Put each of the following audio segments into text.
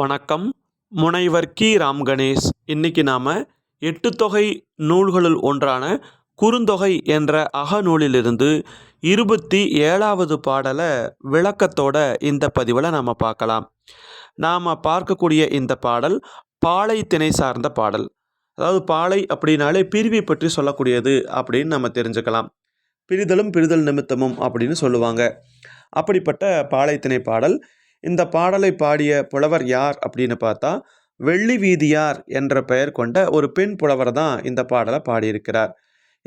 வணக்கம். முனைவர் கி. ராம் கணேஷ். இன்னைக்கு நாம் எட்டு தொகை நூல்களுள் ஒன்றான குறுந்தொகை என்ற அகநூலிலிருந்து இருபத்தி ஏழாவது பாடலை விளக்கத்தோட இந்த பதிவில் நாம் பார்க்கலாம். நாம் பார்க்கக்கூடிய இந்த பாடல் பாலை திணை சார்ந்த பாடல். அதாவது பாலை அப்படின்னாலே பிரிவை பற்றி சொல்லக்கூடியது அப்படின்னு நம்ம தெரிஞ்சுக்கலாம். பிரிதலும் பிரிதல் நிமித்தமும் அப்படின்னு சொல்லுவாங்க. அப்படிப்பட்ட பாலைத்திணை பாடல் இந்த பாடலை பாடிய புலவர் யார் அப்படின்னு பார்த்தா வெள்ளி வீதியார் என்ற பெயர் கொண்ட ஒரு பெண் புலவர் தான் இந்த பாடலை பாடியிருக்கிறார்.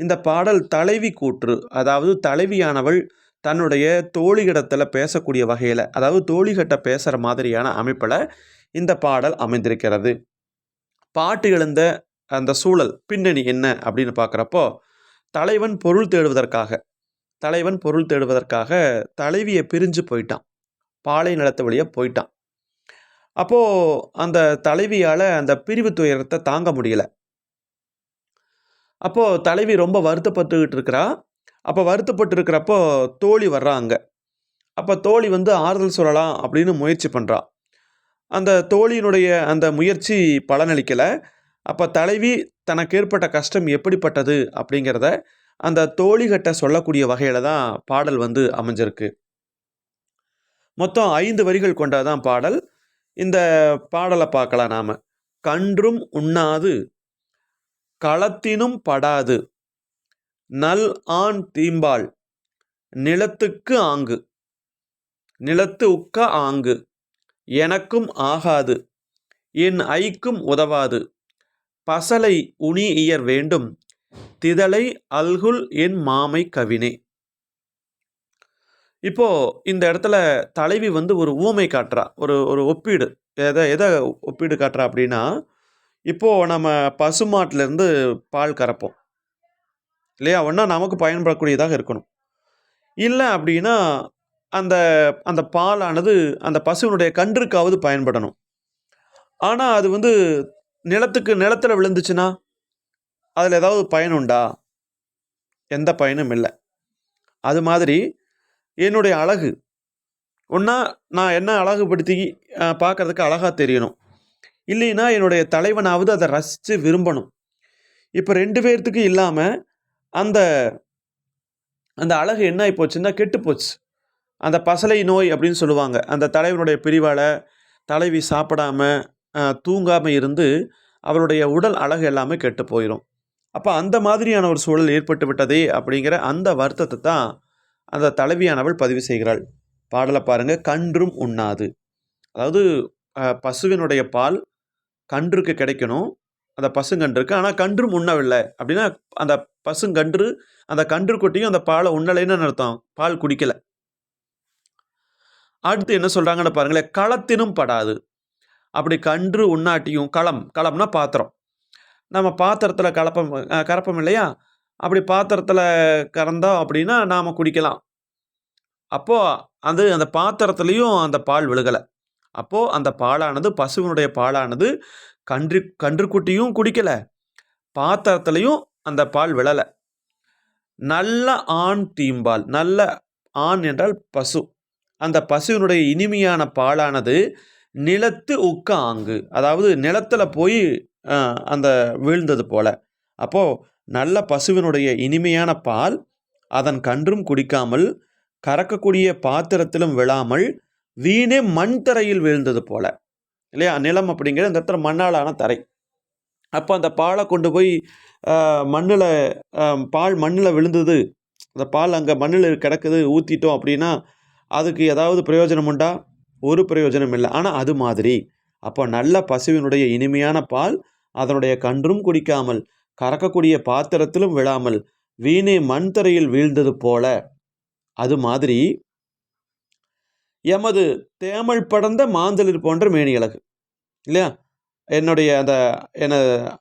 இந்த பாடல் தலைவி கூற்று அதாவது தலைவியானவள் தன்னுடைய தோழிகிடத்தில் பேசக்கூடிய வகையில் அதாவது தோழிகிட்ட பேசுகிற மாதிரியான அமைப்பில் இந்த பாடல் அமைந்திருக்கிறது. பாட்டு எழுந்த அந்த சூழல் பின்னணி என்ன அப்படின்னு பார்க்குறப்போ தலைவன் பொருள் தேடுவதற்காக தலைவன் பொருள் தேடுவதற்காக தலைவியை பிரிஞ்சு போயிட்டான். பாலை நிலத்து வழியாக போயிட்டான். அப்போது அந்த தலைவியால் அந்த பிரிவு துயரத்தை தாங்க முடியல. அப்போது தலைவி ரொம்ப வருத்தப்பட்டுக்கிட்டு இருக்கிறா. அப்போ வருத்தப்பட்டு இருக்கிறப்போ தோழி வர்றாங்க அப்போ தோழி வந்து ஆறுதல் சொல்லலாம் அப்படின்னு முயற்சி பண்ணுறா அந்த தோழியினுடைய அந்த முயற்சி பலனளிக்கலை. அப்போ தலைவி தனக்கு ஏற்பட்ட கஷ்டம் எப்படிப்பட்டது அப்படிங்கிறத அந்த தோழிகிட்ட சொல்லக்கூடிய வகையில் தான் பாடல் வந்து அமைஞ்சிருக்கு. மொத்தம் ஐந்து வரிகள் கொண்டதான் பாடல். இந்த பாடலை பார்க்கலாம் நாம். கன்றும் உண்ணாது களத்தினும் படாது நல் ஆண் தீம்பால் நிலத்துக்கு ஆங்கு நிலத்து உக்க ஆங்கு எனக்கும் ஆகாது என் ஐக்கும் உதவாது பசலை உனி இயர் வேண்டும் திதலை அல்குல் என் மாமை கவினே. இப்போது இந்த இடத்துல தலைவி வந்து ஒரு ஊமை காட்டுறா ஒரு ஒரு ஒப்பீடு. எதை எதை ஒப்பீடு காட்டுறா அப்படின்னா இப்போ நம்ம பசுமாட்டிலேருந்து பால் கறப்போம். இல்லையா? ஒன்றா நமக்கு பயன்படக்கூடியதாக இருக்கணும். இல்லை அப்படின்னா அந்த அந்த பாலானது அந்த பசுவினுடைய கன்றுக்காவது பயன்படணும். ஆனால் அது வந்து நிலத்துக்கு நிலத்தில் விழுந்துச்சுன்னா அதில் ஏதாவது பயனுண்டா எந்த பயனும் இல்லை. அது மாதிரி என்னுடைய அழகு. ஒன்றா நான் என்ன அழகுபடுத்தி பார்க்கறதுக்கு அழகாக தெரியணும். இல்லைன்னா என்னுடைய தலைவனாவது அதை ரசித்து விரும்பணும். இப்போ ரெண்டு பேர்த்துக்கு இல்லாமல் அந்த அந்த அழகு என்ன ஆகிப்போச்சுன்னா கெட்டுப்போச்சு அந்த பசலை நோய் அப்படின்னு சொல்லுவாங்க. அந்த தலைவனுடைய பிரிவால் தலைவி சாப்பிடாம தூங்காமல் இருந்து அவருடைய உடல் அழகு எல்லாமே கெட்டு போயிடும் அப்போ அந்த மாதிரியான ஒரு சூழல் ஏற்பட்டு விட்டதே அப்படிங்கிற அந்த வருத்தத்தை தான் அந்த தலைவியானவள் பதிவு செய்கிறாள். பாடலை பாருங்கள் கன்றும் உண்ணாது. அதாவது பசுவினுடைய பால் கன்றுக்கு கிடைக்கணும். அந்த பசுங்கன்றுக்கு ஆனால் கன்றும் உண்ணவில்லை. அப்படின்னா அந்த பசுங்கன்று அந்த கன்று குட்டியும் அந்த பாலை உண்ணலைன்னு அர்த்தம். பால் குடிக்கலை. அடுத்து என்ன சொல்கிறாங்கன்னு பாருங்களேன் களத்தினும் படாது. அப்படி கன்று உண்ணாட்டியும் களம் களம்னா பாத்திரம். நம்ம பாத்திரத்தில் கலப்பம் அஹ், இல்லையா? அப்படி பாத்திரத்தில் கறந்தோம் அப்படின்னா நாம் குடிக்கலாம். அப்போது அது அந்த பாத்திரத்துலேயும் அந்த பால் விழுகலை. அப்போது அந்த பாலானது பசுவினுடைய பாலானது கன்று கன்றுக்குட்டியும் குடிக்கலை. பாத்திரத்துலேயும் அந்த பால் விழலை. நல்ல ஆண் தீம்பால் நல்ல ஆண் என்றால் பசு. அந்த பசுவினுடைய இனிமையான பாலானது நிலத்து உக்காங்கு அதாவது நிலத்தில் போய் அந்த வீழ்ந்தது போல. அப்போது நல்ல பசுவினுடைய இனிமையான பால் அதன் கன்றும் குடிக்காமல் கறக்கக்கூடிய பாத்திரத்திலும் விழாமல் வீணே மண் தரையில் விழுந்தது போல. இல்லையா? நிலம் அப்படிங்கிற அந்த இடத்துல மண்ணாலான தரை. அப்போ அந்த பாலை கொண்டு போய் மண்ணில் பால் மண்ணில் விழுந்தது. அந்த பால் அங்கே மண்ணில் கிடக்குது ஊற்றிட்டோம் அப்படின்னா அதுக்கு ஏதாவது பிரயோஜனம் உண்டா? ஒரு பிரயோஜனம் இல்லை. ஆனால் அது மாதிரி. அப்போ நல்ல பசுவினுடைய இனிமையான பால் அதனுடைய கன்றும் குடிக்காமல் கறக்கக்கூடிய பாத்திரத்திலும் விழாமல் வீணே மண் தரையில் வீழ்ந்தது போல அது மாதிரி எமது தேமல் படர்ந்த மாந்தளிர் போன்ற மேனி அழகு இல்லையா? என்னுடைய அந்த என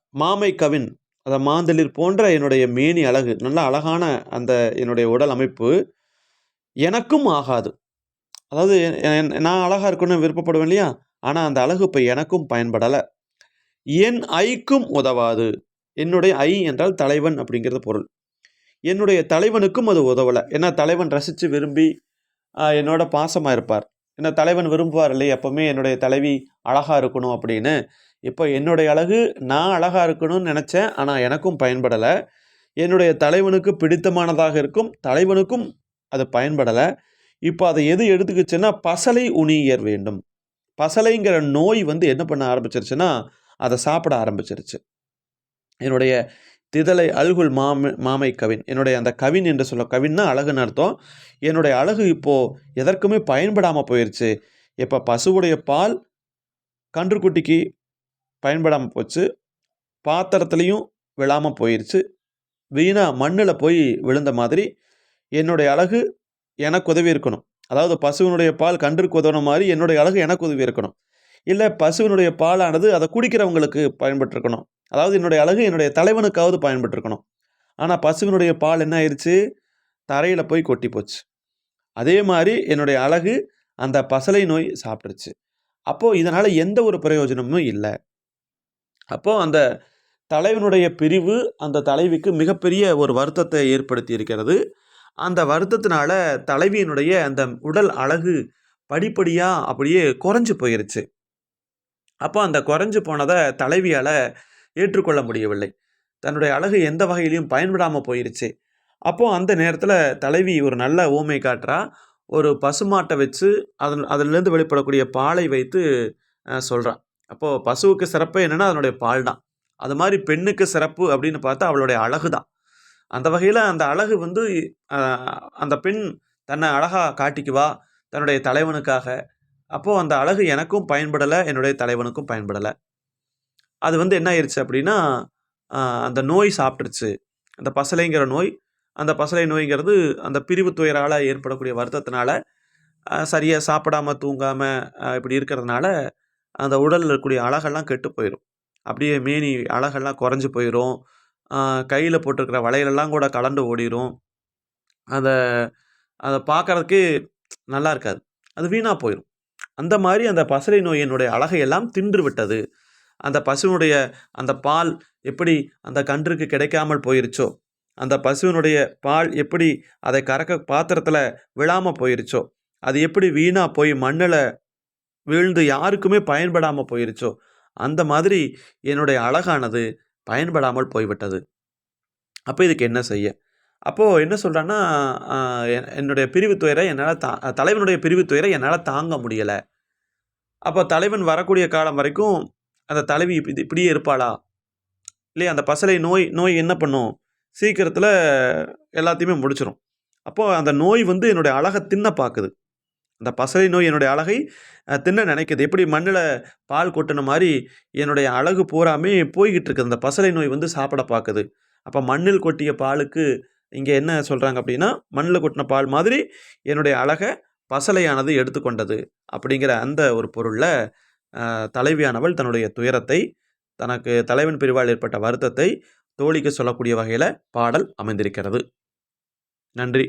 மாமை கவின் அந்த மாந்தளிர் போன்ற என்னுடைய மேனி அழகு நல்ல அழகான அந்த என்னுடைய உடல் அமைப்பு எனக்கும் ஆகாது. அதாவது என்- நான் அழகாக இருக்கணும்னு விருப்பப்படுவேன் இல்லையா? ஆனால் அந்த அழகு இப்போ எனக்கும் பயன்படலை. என் ஐக்கும் உதவாது. என்னுடைய ஐ என்றால் தலைவன் அப்படிங்கிறது பொருள். என்னுடைய தலைவனுக்கும் அது உதவலை ஏன்னா தலைவன் ரசித்து விரும்பி என்னோட பாசமாக இருப்பார் என்ன தலைவன் விரும்புவார் இல்லை எப்போவுமே என்னுடைய தலைவி அழகாக இருக்கணும் அப்படின்னு. இப்போ என்னுடைய அழகு நான் அழகாக இருக்கணும்னு நினச்சேன் ஆனால் எனக்கும் பயன்படலை என்னுடைய தலைவனுக்கு பிடித்தமானதாக இருக்கும். தலைவனுக்கும் அது பயன்படலை இப்போ அதை எது எடுத்துக்கிச்சுன்னா, பசலை உணியர் வேண்டும். பசலைங்கிற நோய் வந்து என்ன பண்ண ஆரம்பிச்சிருச்சுன்னா அதை சாப்பிட ஆரம்பிச்சிருச்சு என்னுடைய திதலை அல்குல் மாம மாமை கவின். என்னுடைய அந்த கவின் என்று சொல்ல கவின்னா அழகுன்னு அர்த்தம். என்னுடைய அழகு இப்போது எதற்குமே பயன்படாமல் போயிடுச்சு இப்போ பசுவுடைய பால் கன்றுக்குட்டிக்கு பயன்படாமல் போச்சு. பாத்திரத்துலேயும் விழாமல் போயிடுச்சு வீணாக மண்ணில் போய் விழுந்த மாதிரி, என்னுடைய அழகு எனக்கு உதவி இருக்கணும். அதாவது பசுவினுடைய பால் கன்றுக்கு உதவுன மாதிரி என்னுடைய அழகு எனக்கு உதவி இருக்கணும். இல்லை பசுவினுடைய பாலானது அதை குடிக்கிறவங்களுக்கு பயன்பட்டுருக்கணும். அதாவது என்னுடைய அழகு என்னுடைய தலைவனுக்காவது பயன்பட்டுருக்கணும். ஆனால் பசுவினுடைய பால் என்ன ஆயிடுச்சு தரையில் போய் கொட்டி போச்சு. அதே மாதிரி என்னுடைய அழகு அந்த பசலை நோய் சாப்பிட்ருச்சு அப்போது இதனால் எந்த ஒரு பிரயோஜனமும் இல்லை அப்போ அந்த தலைவனுடைய பிரிவு அந்த தலைவிக்கு மிகப்பெரிய ஒரு வருத்தத்தை ஏற்படுத்தி இருக்கிறது. அந்த வருத்தத்தினால தலைவியினுடைய அந்த உடல் அழகு படிப்படியாக அப்படியே குறைஞ்சு போயிருச்சு. அப்போ அந்த குறைஞ்சு போனதை தலைவியால் ஏற்றுக்கொள்ள முடியவில்லை. தன்னுடைய அழகு எந்த வகையிலையும் பயன்படாமல் போயிருச்சு. அப்போ அந்த நேரத்தில் தலைவி ஒரு நல்ல ஊமை காட்டுறா. ஒரு பசுமாட்டை வச்சு அதன் அதிலிருந்து வெளிப்படக்கூடிய பாலை வைத்து சொல்கிறான் அப்போது பசுவுக்கு சிறப்பே என்னென்னா அதனுடைய பால் தான். அது மாதிரி பெண்ணுக்கு சிறப்பு அப்படின்னு பார்த்தா அவளுடைய அழகு தான். அந்த வகையில் அந்த அழகு வந்து அந்த பெண் தன்னை அழகாக காட்டிக்குவா, தன்னுடைய தலைவனுக்காக. அப்போது அந்த அழகு எனக்கும் பயன்படலை என்னுடைய தலைவனுக்கும் பயன்படலை அது வந்து என்ன ஆயிடுச்சு அப்படின்னா, அந்த நோய் சாப்பிட்டுருச்சு. அந்த பசலைங்கிற நோய். அந்த பசலை நோய்ங்கிறது அந்த பிரிவு துயரால் ஏற்படக்கூடிய வருத்தத்தினால, சரியாக சாப்பிடாமல் சாப்பிடாம, இப்படி இருக்கிறதுனால, அந்த உடலில் இருக்கக்கூடிய அழகெல்லாம் கெட்டு போயிடும் அப்படியே மேனி அழகெல்லாம் குறைஞ்சு போயிடும் கையில் போட்டிருக்கிற வளையலெல்லாம் கூட கலண்டு ஓடிரும். அதை அதை பார்க்கறதுக்கே நல்லா இருக்காது. அது வீணாக போயிடும் அந்த மாதிரி அந்த பசலை நோயினுடைய அழகையெல்லாம் தின்று விட்டது. அந்த பசுவினுடைய அந்த பால் எப்படி அந்த கன்றுக்கு கிடைக்காமல் போயிருச்சோ, அந்த பசுவினுடைய பால் எப்படி அதை கறக்க பாத்திரத்தில் விழாமல் போயிருச்சோ, அது எப்படி வீணாக போய் மண்ணில் வீழ்ந்து யாருக்குமே பயன்படாமல் போயிருச்சோ, அந்த மாதிரி என்னுடைய அழகானது பயன்படாமல் போய்விட்டது. அப்போ இதுக்கு என்ன செய்ய? அப்போது என்ன சொல்கிறேன்னா என் என்னுடைய பிரிவு துயர என்னால் தா தலைவனுடைய பிரிவு துயர என்னால் தாங்க முடியலை அப்போ தலைவன் வரக்கூடிய காலம் வரைக்கும் அந்த தலைவி இப்படி இப்படியே இருப்பாளா? இல்லையா? அந்த பசலை நோய் நோய் என்ன பண்ணும்? சீக்கிரத்தில் எல்லாத்தையுமே முடிச்சிடும் அப்போது அந்த நோய் வந்து என்னுடைய அழகை தின்ன பார்க்குது அந்த பசலை நோய் என்னுடைய அழகை தின்ன நினைக்குது. எப்படி மண்ணில் பால் கொட்டின மாதிரி என்னுடைய அழகு பூராமே போய்கிட்டு இருக்குது அந்த பசலை நோய் வந்து சாப்பிட பார்க்குது அப்போ மண்ணில் கொட்டிய பாலுக்கு இங்கே என்ன சொல்கிறாங்க அப்படின்னா, மண்ணில் கொட்டின பால் மாதிரி என்னுடைய அழகை பசலையானது எடுத்துக்கொண்டது. அப்படிங்கிற அந்த ஒரு பொருளில் தலைவியானவள் தன்னுடைய துயரத்தை, தனக்கு தலைவன் பிரிவால் ஏற்பட்ட வருத்தத்தை தோழிக்கு சொல்லக்கூடிய வகையில் பாடல் அமைந்திருக்கிறது. நன்றி.